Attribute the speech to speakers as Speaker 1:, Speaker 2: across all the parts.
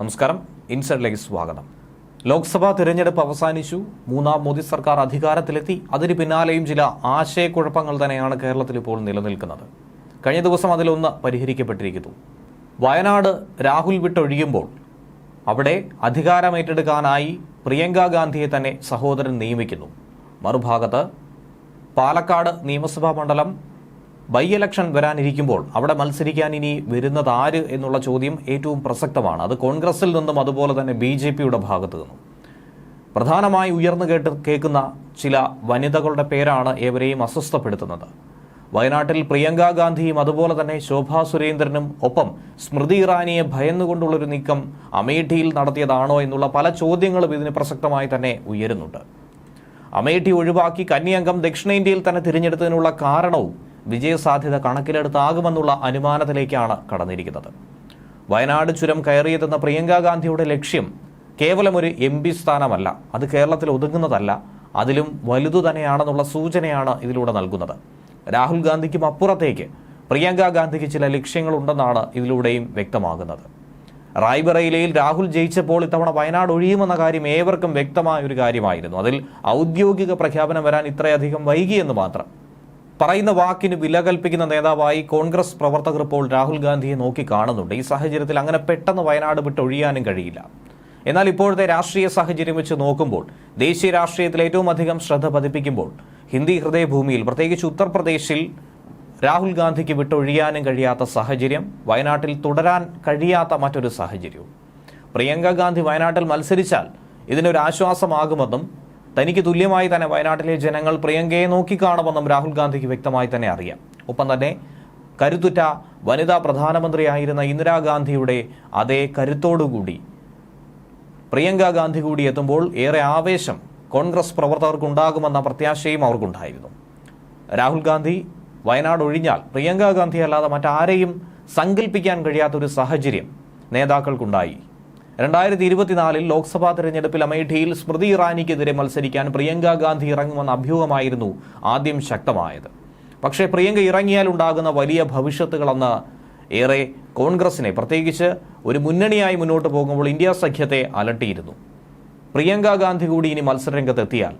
Speaker 1: നമസ്കാരം. ഇൻസൈഡിലേക്ക് സ്വാഗതം. ലോക്സഭാ തിരഞ്ഞെടുപ്പ് അവസാനിച്ചു. മൂന്നാം മോദി സർക്കാർ അധികാരത്തിലെത്തി. അതിന് പിന്നാലെയും ചില ആശയക്കുഴപ്പങ്ങൾ തന്നെയാണ് കേരളത്തിൽ ഇപ്പോൾ നിലനിൽക്കുന്നത്. കഴിഞ്ഞ ദിവസം അതിലൊന്ന് പരിഹരിക്കപ്പെട്ടിരിക്കുന്നു. വയനാട് രാഹുൽ വിട്ടൊഴിയുമ്പോൾ അവിടെ അധികാരമേറ്റെടുക്കാനായി പ്രിയങ്ക ഗാന്ധിയെ തന്നെ സഹോദരൻ നിയമിക്കുന്നു. മറുഭാഗത്ത് പാലക്കാട് നിയമസഭാ മണ്ഡലം ബൈ ഇലക്ഷൻ വരാനിരിക്കുമ്പോൾ അവിടെ മത്സരിക്കാൻ ഇനി വരുന്നത് ആര് എന്നുള്ള ചോദ്യം ഏറ്റവും പ്രസക്തമാണ്. അത് കോൺഗ്രസിൽ നിന്നും അതുപോലെ തന്നെ ബി ജെ പിയുടെ ഭാഗത്തു നിന്നും. പ്രധാനമായി ഉയർന്നു കേട്ട് കേൾക്കുന്ന ചില വനിതകളുടെ പേരാണ് ഏവരെയും അസ്വസ്ഥപ്പെടുത്തുന്നത്. വയനാട്ടിൽ പ്രിയങ്ക ഗാന്ധിയും അതുപോലെ തന്നെ ശോഭാ സുരേന്ദ്രനും ഒപ്പം സ്മൃതി ഇറാനിയെ ഭയന്നുകൊണ്ടുള്ളൊരു നീക്കം അമേഠിയിൽ നടത്തിയതാണോ എന്നുള്ള പല ചോദ്യങ്ങളും ഇതിന് പ്രസക്തമായി തന്നെ ഉയരുന്നുണ്ട്. അമേഠി ഒഴിവാക്കി കന്യാംഗം ദക്ഷിണേന്ത്യയിൽ തന്നെ തിരഞ്ഞെടുത്തതിനുള്ള കാരണവും വിജയസാധ്യത കണക്കിലെടുത്താകുമെന്നുള്ള അനുമാനത്തിലേക്കാണ് കടന്നിരിക്കുന്നത്. വയനാട് ചുരം കയറിയെത്തുന്ന പ്രിയങ്കാ ഗാന്ധിയുടെ ലക്ഷ്യം കേവലം ഒരു എം പി സ്ഥാനമല്ല. അത് കേരളത്തിൽ ഒതുങ്ങുന്നതല്ല. അതിലും വലുതു തന്നെയാണെന്നുള്ള സൂചനയാണ് ഇതിലൂടെ നൽകുന്നത്. രാഹുൽ ഗാന്ധിക്കും അപ്പുറത്തേക്ക് പ്രിയങ്കാ ഗാന്ധിക്ക് ചില ലക്ഷ്യങ്ങളുണ്ടെന്നാണ് ഇതിലൂടെയും വ്യക്തമാകുന്നത്. റായ്ബറയിലയിൽ രാഹുൽ ജയിച്ചപ്പോൾ ഇത്തവണ വയനാട് ഒഴിയുമെന്ന കാര്യം ഏവർക്കും വ്യക്തമായ ഒരു കാര്യമായിരുന്നു. അതിൽ ഔദ്യോഗിക പ്രഖ്യാപനം വരാൻ ഇത്രയധികം വൈകിയെന്ന് മാത്രം. പറയുന്ന വാക്കിന് വില കൽപ്പിക്കുന്ന നേതാവായി കോൺഗ്രസ് പ്രവർത്തകർ ഇപ്പോൾ രാഹുൽ ഗാന്ധിയെ നോക്കി കാണുന്നുണ്ട് ഈ സാഹചര്യത്തിൽ അങ്ങനെ പെട്ടെന്ന് വയനാട് വിട്ട് ഒഴിയാനും കഴിയില്ല. എന്നാൽ ഇപ്പോഴത്തെ രാഷ്ട്രീയ സാഹചര്യം വെച്ച് നോക്കുമ്പോൾ ദേശീയ രാഷ്ട്രീയത്തിൽ ഏറ്റവും അധികം ശ്രദ്ധ പതിപ്പിക്കുമ്പോൾ ഹിന്ദി ഹൃദയഭൂമിയിൽ പ്രത്യേകിച്ച് ഉത്തർപ്രദേശിൽ രാഹുൽ ഗാന്ധിക്ക് വിട്ടൊഴിയാനും കഴിയാത്ത സാഹചര്യം വയനാട്ടിൽ തുടരാൻ കഴിയാത്ത മറ്റൊരു സാഹചര്യവും. പ്രിയങ്ക ഗാന്ധി വയനാട്ടിൽ മത്സരിച്ചാൽ ഇതിനൊരു ആശ്വാസമാകുമെന്നും തനിക്ക് തുല്യമായി തന്നെ വയനാട്ടിലെ ജനങ്ങൾ പ്രിയങ്കയെ നോക്കിക്കാണുമെന്നും രാഹുൽ ഗാന്ധിക്ക് വ്യക്തമായി തന്നെ അറിയാം. ഒപ്പം തന്നെ കരുത്തുറ്റ വനിതാ പ്രധാനമന്ത്രിയായിരുന്ന ഇന്ദിരാഗാന്ധിയുടെ അതേ കരുത്തോടുകൂടി പ്രിയങ്ക ഗാന്ധി കൂടി എത്തുമ്പോൾ ഏറെ ആവേശം കോൺഗ്രസ് പ്രവർത്തകർക്കുണ്ടാകുമെന്ന പ്രത്യാശയും അവർക്കുണ്ടായിരുന്നു. രാഹുൽ ഗാന്ധി വയനാട് ഒഴിഞ്ഞാൽ പ്രിയങ്ക ഗാന്ധി അല്ലാതെ മറ്റാരെയും സങ്കല്പിക്കാൻ കഴിയാത്തൊരു സാഹചര്യം നേതാക്കൾക്കുണ്ടായി. രണ്ടായിരത്തി ഇരുപത്തിനാലിൽ ലോക്സഭാ തെരഞ്ഞെടുപ്പിൽ അമേഠിയിൽ സ്മൃതി ഇറാനിക്കെതിരെ മത്സരിക്കാൻ പ്രിയങ്ക ഗാന്ധി ഇറങ്ങുമെന്ന അഭ്യൂഹമായിരുന്നു ആദ്യം ശക്തമായത്. പക്ഷേ പ്രിയങ്ക ഇറങ്ങിയാൽ ഉണ്ടാകുന്ന വലിയ ഭവിഷ്യത്തുകളെന്ന് ഏറെ കോൺഗ്രസിനെ പ്രത്യേകിച്ച് ഒരു മുന്നണിയായി മുന്നോട്ട് പോകുമ്പോൾ ഇന്ത്യ സഖ്യത്തെ അലട്ടിയിരുന്നു. പ്രിയങ്ക ഗാന്ധി കൂടി ഇനി മത്സരരംഗത്തെത്തിയാൽ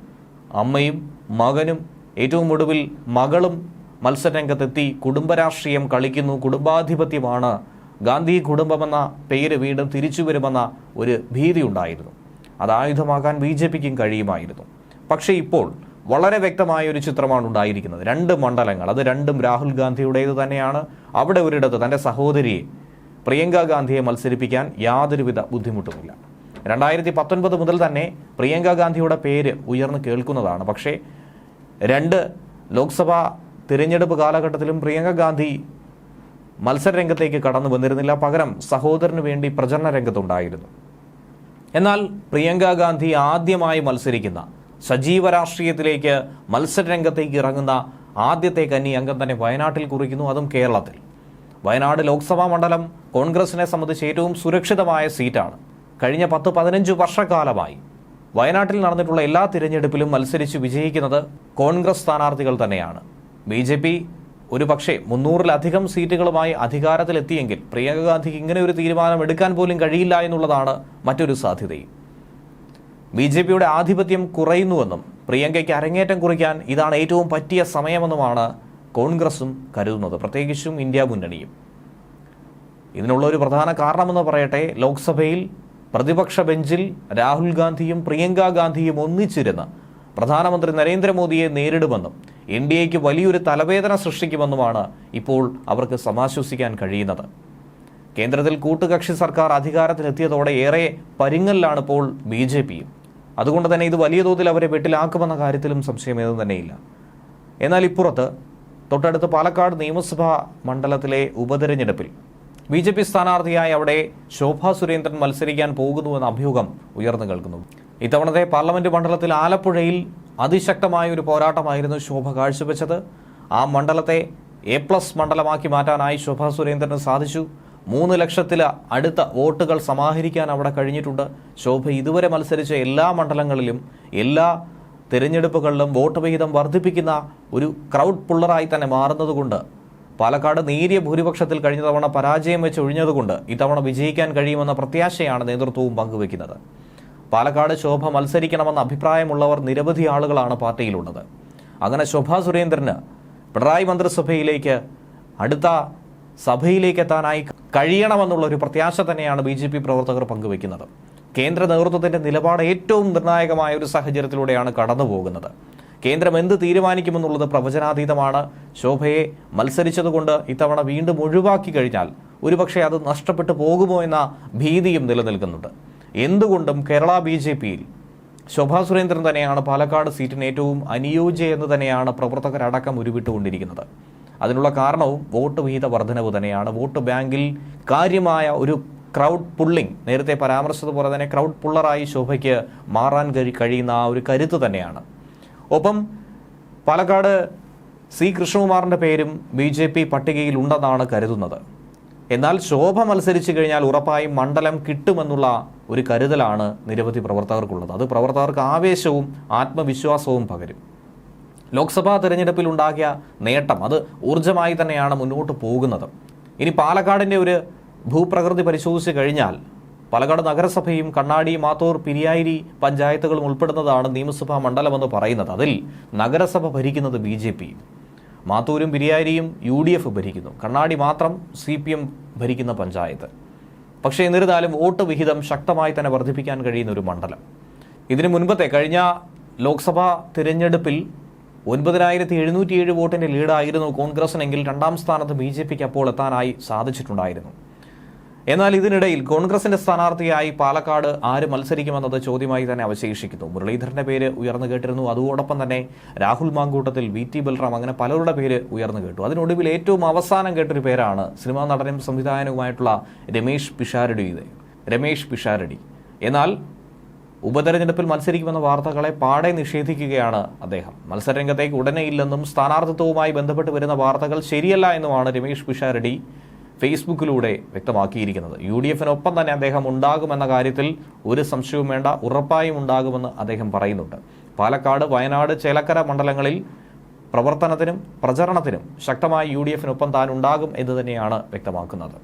Speaker 1: അമ്മയും മകനും ഏറ്റവും ഒടുവിൽ മകളും മത്സരരംഗത്തെത്തി കുടുംബരാഷ്ട്രീയം കളിക്കുന്നു കുടുംബാധിപത്യമാണ് ഗാന്ധി കുടുംബമെന്ന പേര് വീണ്ടും തിരിച്ചു വരുമെന്ന ഒരു ഭീതി ഉണ്ടായിരുന്നു അത് ആയുധമാക്കാൻ ബി ജെ പിക്കും കഴിയുമായിരുന്നു. പക്ഷേ ഇപ്പോൾ വളരെ വ്യക്തമായ ഒരു ചിത്രമാണ് ഉണ്ടായിരിക്കുന്നത്. രണ്ട് മണ്ഡലങ്ങൾ അത് രണ്ടും രാഹുൽ ഗാന്ധിയുടേത് തന്നെയാണ്. അവിടെ ഒരിടത്ത് തന്റെ സഹോദരിയെ പ്രിയങ്ക ഗാന്ധിയെ മത്സരിപ്പിക്കാൻ യാതൊരുവിധ ബുദ്ധിമുട്ടുമില്ല. രണ്ടായിരത്തി പത്തൊൻപത് മുതൽ തന്നെ പ്രിയങ്ക ഗാന്ധിയുടെ പേര് ഉയർന്നു കേൾക്കുന്നതാണ്. പക്ഷേ രണ്ട് ലോക്സഭാ തിരഞ്ഞെടുപ്പ് കാലഘട്ടത്തിലും പ്രിയങ്ക ഗാന്ധി മത്സരരംഗത്തേക്ക് കടന്നു വന്നിരുന്നില്ല. പകരം സഹോദരന് വേണ്ടി പ്രചരണ രംഗത്തുണ്ടായിരുന്നു. എന്നാൽ പ്രിയങ്ക ഗാന്ധി ആദ്യമായി മത്സരിക്കുന്ന സജീവ രാഷ്ട്രീയത്തിലേക്ക് മത്സരരംഗത്തേക്ക് ഇറങ്ങുന്ന ആദ്യത്തെ കന്നി അംഗം തന്നെ വയനാട്ടിൽ കുറിക്കുന്നു. അതും കേരളത്തിൽ. വയനാട് ലോക്സഭാ മണ്ഡലം കോൺഗ്രസിനെ സംബന്ധിച്ച് ഏറ്റവും സുരക്ഷിതമായ സീറ്റാണ്. കഴിഞ്ഞ പത്ത് പതിനഞ്ച് വർഷക്കാലമായി വയനാട്ടിൽ നടന്നിട്ടുള്ള എല്ലാ തിരഞ്ഞെടുപ്പിലും മത്സരിച്ച് വിജയിക്കുന്നത് കോൺഗ്രസ് സ്ഥാനാർത്ഥികൾ തന്നെയാണ്. ബി ജെ പി ഒരു പക്ഷേ മുന്നൂറിലധികം സീറ്റുകളുമായി അധികാരത്തിലെത്തിയെങ്കിൽ പ്രിയങ്ക ഗാന്ധിക്ക് ഇങ്ങനെ ഒരു തീരുമാനം എടുക്കാൻ പോലും കഴിയില്ല എന്നുള്ളതാണ് മറ്റൊരു സാധ്യതയും. ബി ജെ പിയുടെ ആധിപത്യം കുറയുന്നുവെന്നും പ്രിയങ്കയ്ക്ക് അരങ്ങേറ്റം കുറിക്കാൻ ഇതാണ് ഏറ്റവും പറ്റിയ സമയമെന്നുമാണ് കോൺഗ്രസും കരുതുന്നത്. പ്രത്യേകിച്ചും ഇന്ത്യ മുന്നണിയും. ഇതിനുള്ള ഒരു പ്രധാന കാരണമെന്ന് പറയട്ടെ ലോക്സഭയിൽ പ്രതിപക്ഷ ബെഞ്ചിൽ രാഹുൽ ഗാന്ധിയും പ്രിയങ്ക ഗാന്ധിയും ഒന്നിച്ചിരുന്ന് പ്രധാനമന്ത്രി നരേന്ദ്രമോദിയെ നേരിടുമെന്നും എൻ ഡി എക്ക് വലിയൊരു തലവേദന സൃഷ്ടിക്കുമെന്നുമാണ് ഇപ്പോൾ അവർക്ക് സമാശ്വസിക്കാൻ കഴിയുന്നത്. കേന്ദ്രത്തിൽ കൂട്ടുകക്ഷി സർക്കാർ അധികാരത്തിലെത്തിയതോടെ ഏറെ പരിങ്ങലിലാണ് ഇപ്പോൾ ബി ജെ പിയും. അതുകൊണ്ട് തന്നെ ഇത് വലിയ തോതിൽ അവരെ വെട്ടിലാക്കുമെന്ന കാര്യത്തിലും സംശയമേതും തന്നെയില്ല. എന്നാൽ ഇപ്പുറത്ത് തൊട്ടടുത്ത് പാലക്കാട് നിയമസഭാ മണ്ഡലത്തിലെ ഉപതെരഞ്ഞെടുപ്പിൽ ബി ജെ പി സ്ഥാനാർത്ഥിയായി അവിടെ ശോഭാ സുരേന്ദ്രൻ മത്സരിക്കാൻ പോകുന്നുവെന്ന അഭ്യൂഹം ഉയർന്നു കേൾക്കുന്നു. ഇത്തവണത്തെ പാർലമെന്റ് മണ്ഡലത്തിൽ ആലപ്പുഴയിൽ അതിശക്തമായ ഒരു പോരാട്ടമായിരുന്നു ശോഭ കാഴ്ചവെച്ചത്. ആ മണ്ഡലത്തെ എ പ്ലസ് മണ്ഡലമാക്കി മാറ്റാനായി ശോഭ സുരേന്ദ്രന് സാധിച്ചു. മൂന്ന് ലക്ഷത്തിൽ അടുത്ത വോട്ടുകൾ സമാഹരിക്കാൻ അവിടെ കഴിഞ്ഞിട്ടുണ്ട്. ശോഭ ഇതുവരെ മത്സരിച്ച എല്ലാ മണ്ഡലങ്ങളിലും എല്ലാ തിരഞ്ഞെടുപ്പുകളിലും വോട്ട് വിഹിതം വർദ്ധിപ്പിക്കുന്ന ഒരു ക്രൗഡ് പുള്ളറായി തന്നെ മാറുന്നതുകൊണ്ട് പാലക്കാട് നേരിയ ഭൂരിപക്ഷത്തിൽ കഴിഞ്ഞ തവണ പരാജയം വെച്ച് ഒഴിഞ്ഞതുകൊണ്ട് ഇത്തവണ വിജയിക്കാൻ കഴിയുമെന്ന പ്രത്യാശയാണ് നേതൃത്വവും പങ്കുവെക്കുന്നത് പാലക്കാട് ശോഭ മത്സരിക്കണമെന്ന അഭിപ്രായമുള്ളവർ നിരവധി ആളുകളാണ് പാർട്ടിയിലുള്ളത്. അങ്ങനെ ശോഭ സുരേന്ദ്രന് പിണറായി മന്ത്രിസഭയിലേക്ക് അടുത്ത സഭയിലേക്ക് എത്താനായി കഴിയണമെന്നുള്ള ഒരു പ്രത്യാശ തന്നെയാണ് ബി ജെ പി പ്രവർത്തകർ പങ്കുവെക്കുന്നത് കേന്ദ്ര നേതൃത്വത്തിന്റെ നിലപാട് ഏറ്റവും നിർണായകമായ ഒരു സാഹചര്യത്തിലൂടെയാണ് കടന്നു പോകുന്നത് കേന്ദ്രം എന്ത് തീരുമാനിക്കുമെന്നുള്ളത് പ്രവചനാതീതമാണ്. ശോഭയെ മത്സരിച്ചതുകൊണ്ട് ഇത്തവണ വീണ്ടും ഒഴിവാക്കി കഴിഞ്ഞാൽ ഒരുപക്ഷെ അത് നഷ്ടപ്പെട്ടു പോകുമോ എന്ന ഭീതിയും നിലനിൽക്കുന്നുണ്ട്. എന്തുകൊണ്ടും കേരള ബി ജെ പിയിൽ ശോഭാ സുരേന്ദ്രൻ തന്നെയാണ് പാലക്കാട് സീറ്റിന് ഏറ്റവും അനുയോജ്യ എന്ന് തന്നെയാണ് പ്രവർത്തകരടക്കം ഉരുവിട്ടുകൊണ്ടിരിക്കുന്നത്. അതിനുള്ള കാരണവും വോട്ട് വിഹിത വർധനവ് തന്നെയാണ്. വോട്ട് ബാങ്കിൽ കാര്യമായ ഒരു ക്രൗഡ് പുള്ളിംഗ് നേരത്തെ പരാമർശിച്ചതുപോലെ തന്നെ ക്രൗഡ് പുള്ളറായി ശോഭയ്ക്ക് മാറാൻ കഴി- കഴിയുന്ന ആ ഒരു കരുത്ത് തന്നെയാണ്. ഒപ്പം പാലക്കാട് സി കൃഷ്ണകുമാറിന്റെ പേരും ബി ജെ പി പട്ടികയിൽ ഉണ്ടെന്നാണ് കരുതുന്നത്. എന്നാൽ ശോഭ മത്സരിച്ചു കഴിഞ്ഞാൽ ഉറപ്പായും മണ്ഡലം കിട്ടുമെന്നുള്ള ഒരു കരുതലാണ് നിരവധി പ്രവർത്തകർക്കുള്ളത്. അത് പ്രവർത്തകർക്ക് ആവേശവും ആത്മവിശ്വാസവും പകരും. ലോക്സഭാ തെരഞ്ഞെടുപ്പിൽ ഉണ്ടാക്കിയ നേട്ടം അത് ഊർജമായി തന്നെയാണ് മുന്നോട്ട് പോകുന്നത്. ഇനി പാലക്കാടിന്റെ ഒരു ഭൂപ്രകൃതി പരിശോധിച്ച് കഴിഞ്ഞാൽ പാലക്കാട് നഗരസഭയും കണ്ണാടി മാത്തൂർ പിരിയായിരി പഞ്ചായത്തുകളും ഉൾപ്പെടുന്നതാണ് നിയമസഭാ മണ്ഡലമെന്ന് പറയുന്നത്. അതിൽ നഗരസഭ ഭരിക്കുന്നത് ബി മാത്തൂരും പിരിയാരിയും യു ഡി എഫ് ഭരിക്കുന്നു. കണ്ണാടി മാത്രം സി പി എം ഭരിക്കുന്ന പഞ്ചായത്ത്. പക്ഷേ എന്നിരുന്നാലും വോട്ട് വിഹിതം ശക്തമായി തന്നെ വർദ്ധിപ്പിക്കാൻ കഴിയുന്ന ഒരു മണ്ഡലം. ഇതിനു മുൻപത്തെ കഴിഞ്ഞ ലോക്സഭാ തിരഞ്ഞെടുപ്പിൽ ഒൻപതിനായിരത്തി എഴുന്നൂറ്റിയേഴ് വോട്ടിന്റെ ലീഡായിരുന്നു കോൺഗ്രസിനെങ്കിൽ രണ്ടാം സ്ഥാനത്ത് ബി ജെ പിക്ക് അപ്പോൾ എത്താനായി സാധിച്ചിട്ടുണ്ടായിരുന്നു. എന്നാൽ ഇതിനിടയിൽ കോൺഗ്രസിന്റെ സ്ഥാനാർത്ഥിയായി പാലക്കാട് ആര് മത്സരിക്കുമെന്നത് ചോദ്യമായി തന്നെ അവശേഷിക്കുന്നു. മുരളീധരന്റെ പേര് ഉയർന്നു കേട്ടിരുന്നു. അതോടൊപ്പം തന്നെ രാഹുൽ മാങ്കൂട്ടത്തിൽ വി ടി ബൽറാം അങ്ങനെ പലരുടെ പേര് ഉയർന്നു കേട്ടു. അതിനൊടുവിൽ ഏറ്റവും അവസാനം കേട്ടൊരു പേരാണ് സിനിമാ നടനും സംവിധായകനുമായിട്ടുള്ള രമേഷ് പിഷാരടിയുടെ രമേഷ് പിഷാരടി. എന്നാൽ ഉപതെരഞ്ഞെടുപ്പിൽ മത്സരിക്കുമെന്ന വാർത്തകളെ പാടെ നിഷേധിക്കുകയാണ് അദ്ദേഹം. മത്സരരംഗത്തേക്ക് ഉടനെ ഇല്ലെന്നും സ്ഥാനാർത്ഥിത്വവുമായി ബന്ധപ്പെട്ട് വരുന്ന വാർത്തകൾ ശരിയല്ല എന്നുമാണ് രമേഷ് പിഷാരടി ഫേസ്ബുക്കിലൂടെ വ്യക്തമാക്കിയിരിക്കുന്നത്. യു ഡി എഫിനൊപ്പം തന്നെ അദ്ദേഹം ഉണ്ടാകുമെന്ന കാര്യത്തിൽ ഒരു സംശയവും വേണ്ട ഉറപ്പായും ഉണ്ടാകുമെന്ന് അദ്ദേഹം പറയുന്നുണ്ട്. പാലക്കാട് വയനാട് ചേലക്കര മണ്ഡലങ്ങളിൽ പ്രവർത്തനത്തിനും പ്രചരണത്തിനും ശക്തമായി യു ഡി എഫിനൊപ്പം താൻ ഉണ്ടാകും എന്ന് തന്നെയാണ് വ്യക്തമാക്കുന്നത്.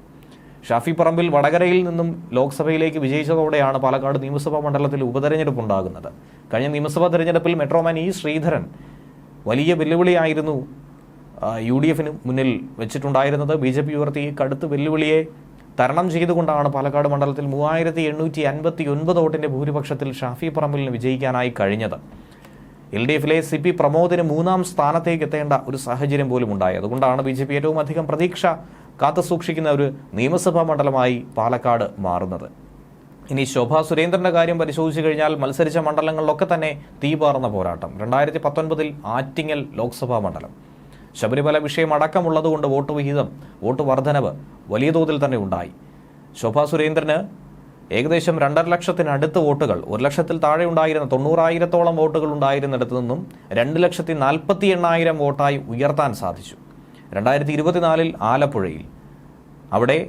Speaker 1: ഷാഫി പറമ്പിൽ വടകരയിൽ നിന്നും ലോക്സഭയിലേക്ക് വിജയിച്ചതോടെയാണ് പാലക്കാട് നിയമസഭാ മണ്ഡലത്തിൽ ഉപതെരഞ്ഞെടുപ്പ് ഉണ്ടാകുന്നത്. കഴിഞ്ഞ നിയമസഭാ തെരഞ്ഞെടുപ്പിൽ മെട്രോമാൻ ഇ ശ്രീധരൻ വലിയ വെല്ലുവിളിയായിരുന്നു യു ഡി എഫിന് മുന്നിൽ വെച്ചിട്ടുണ്ടായിരുന്നത് ബി ജെ പി ഉയർത്തി കടുത്ത വെല്ലുവിളിയെ തരണം ചെയ്തുകൊണ്ടാണ് പാലക്കാട് മണ്ഡലത്തിൽ മൂവായിരത്തി എണ്ണൂറ്റി അൻപത്തി ഒൻപത് വോട്ടിന്റെ ഭൂരിപക്ഷത്തിൽ ഷാഫി പറമ്പിലിന് വിജയിക്കാനായി കഴിഞ്ഞത്. എൽ ഡി എഫിലെ സി പി പ്രമോദിന് മൂന്നാം സ്ഥാനത്തേക്ക് എത്തേണ്ട ഒരു സാഹചര്യം പോലും ഉണ്ടായി. അതുകൊണ്ടാണ് ബി ജെ പി ഏറ്റവും അധികം പ്രതീക്ഷ കാത്തു സൂക്ഷിക്കുന്ന ഒരു നിയമസഭാ മണ്ഡലമായി പാലക്കാട് മാറുന്നത്. ഇനി ശോഭാ സുരേന്ദ്രന്റെ കാര്യം പരിശോധിച്ചു കഴിഞ്ഞാൽ മത്സരിച്ച മണ്ഡലങ്ങളിലൊക്കെ തന്നെ തീപാർന്ന പോരാട്ടം. രണ്ടായിരത്തി പത്തൊൻപതിൽ ആറ്റിങ്ങൽ ലോക്സഭാ മണ്ഡലം. ശബരിമല വിഷയം അടക്കമുള്ളതുകൊണ്ട് വോട്ട് വിഹിതം വോട്ട് വർധനവ് വലിയ തോതിൽ തന്നെ ഉണ്ടായി. ശോഭാ സുരേന്ദ്രന് ഏകദേശം രണ്ടര ലക്ഷത്തിനടുത്ത് വോട്ടുകൾ ഒരു ലക്ഷത്തിൽ താഴെ ഉണ്ടായിരുന്ന തൊണ്ണൂറായിരത്തോളം വോട്ടുകൾ ഉണ്ടായിരുന്നിടത്തു നിന്നും രണ്ട് ലക്ഷത്തി നാൽപ്പത്തി എണ്ണായിരം വോട്ടായി ഉയർത്താൻ സാധിച്ചു. രണ്ടായിരത്തി ഇരുപത്തിനാലിൽ ആലപ്പുഴയിൽ. അവിടെ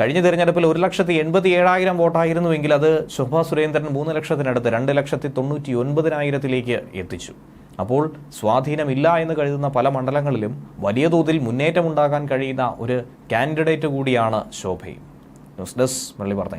Speaker 1: കഴിഞ്ഞ തിരഞ്ഞെടുപ്പിൽ ഒരു ലക്ഷത്തി എൺപത്തി ഏഴായിരം വോട്ടായിരുന്നുവെങ്കിൽ അത് ശോഭാ സുരേന്ദ്രൻ മൂന്ന് ലക്ഷത്തിനടുത്ത് രണ്ട് ലക്ഷത്തി തൊണ്ണൂറ്റി ഒൻപതിനായിരത്തിലേക്ക് എത്തിച്ചു. അപ്പോൾ സ്വാധീനമില്ല എന്ന് കരുതുന്ന പല മണ്ഡലങ്ങളിലും വലിയ തോതിൽ മുന്നേറ്റമുണ്ടാകാൻ കഴിയുന്ന ഒരു കാൻഡിഡേറ്റ് കൂടിയാണ് ശോഭയും. ന്യൂസ് ഡെസ്ക് മുരളി വാർത്ത